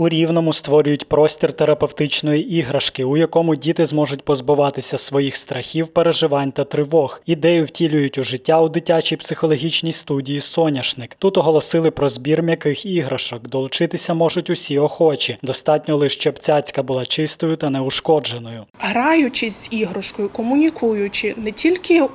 У Рівному створюють простір терапевтичної іграшки, у якому діти зможуть позбуватися своїх страхів, переживань та тривог. Ідею втілюють у життя у дитячій психологічній студії Соняшник. Тут оголосили про збір м'яких іграшок. Долучитися можуть усі охочі. Достатньо лише, щоб цяцька була чистою та неушкодженою. граючись з іграшкою, комунікуючи не тільки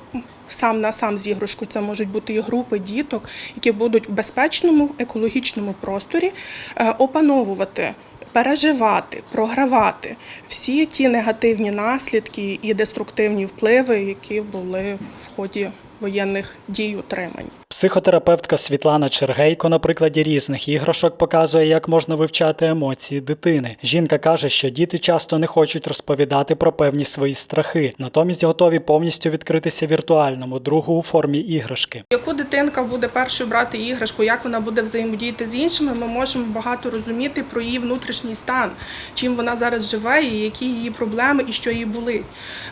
сам на сам з іграшкою, це можуть бути і групи діток, які будуть в безпечному екологічному просторі е, опановувати. Переживати, програвати всі ті негативні наслідки і деструктивні впливи, які були в ході воєнних дій утримань. Психотерапевтка Світлана Чергейко на прикладі різних іграшок показує, як можна вивчати емоції дитини. Жінка каже, що діти часто не хочуть розповідати про певні свої страхи, натомість готові повністю відкритися віртуальному другу у формі іграшки. Яку дитинка буде першою брати іграшку, як вона буде взаємодіяти з іншими, ми можемо багато розуміти про її внутрішній стан, чим вона зараз живе, і які її проблеми і що їй болить.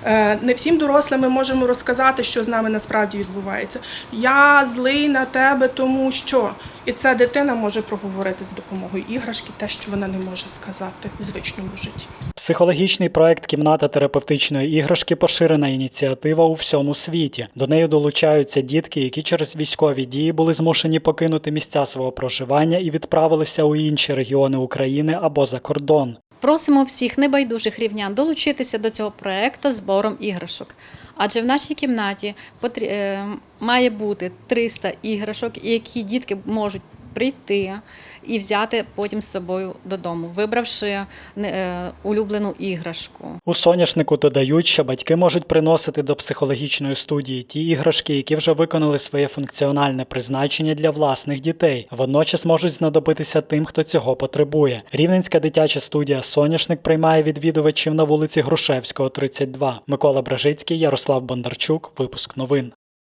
Е, Не всім дорослим ми можемо розказати, що з нами насправді відбувається. Я злий на тебе, тому що. І ця дитина може проговорити з допомогою іграшки те, що вона не може сказати в звичному житті. Психологічний проект Кімната терапевтичної іграшки поширена ініціатива у всьому світі. До неї долучаються дітки, які через військові дії були змушені покинути місця свого проживання і відправилися у інші регіони України або за кордон. Просимо всіх небайдужих рівнян долучитися до цього проекту збором іграшок. Адже в нашій кімнаті потрі- е, має бути 300 іграшок, які дітки можуть прийти і взяти потім з собою додому, вибравши е, улюблену іграшку. У соняшнику додають, що батьки можуть приносити до психологічної студії ті іграшки, які вже виконали своє функціональне призначення для власних дітей. Водночас можуть знадобитися тим, хто цього потребує. Рівненська дитяча студія Соняшник приймає відвідувачів на вулиці Грушевського, 32. Микола Бражицький, Ярослав Бондарчук. Випуск новин.